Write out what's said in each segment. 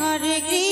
Hare Krishna.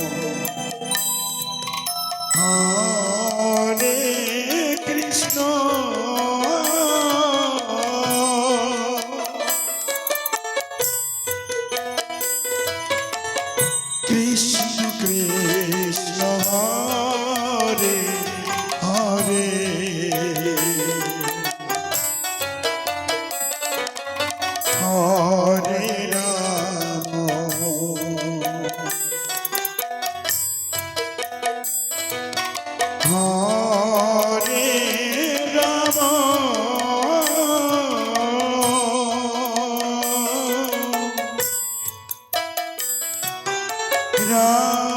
Ram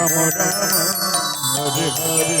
Ram Ram Hare Hare.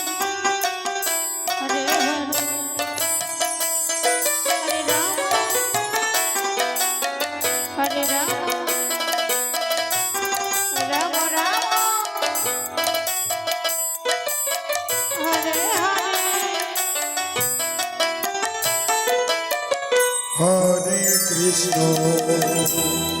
is yours.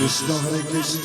Krishna Hare Krishna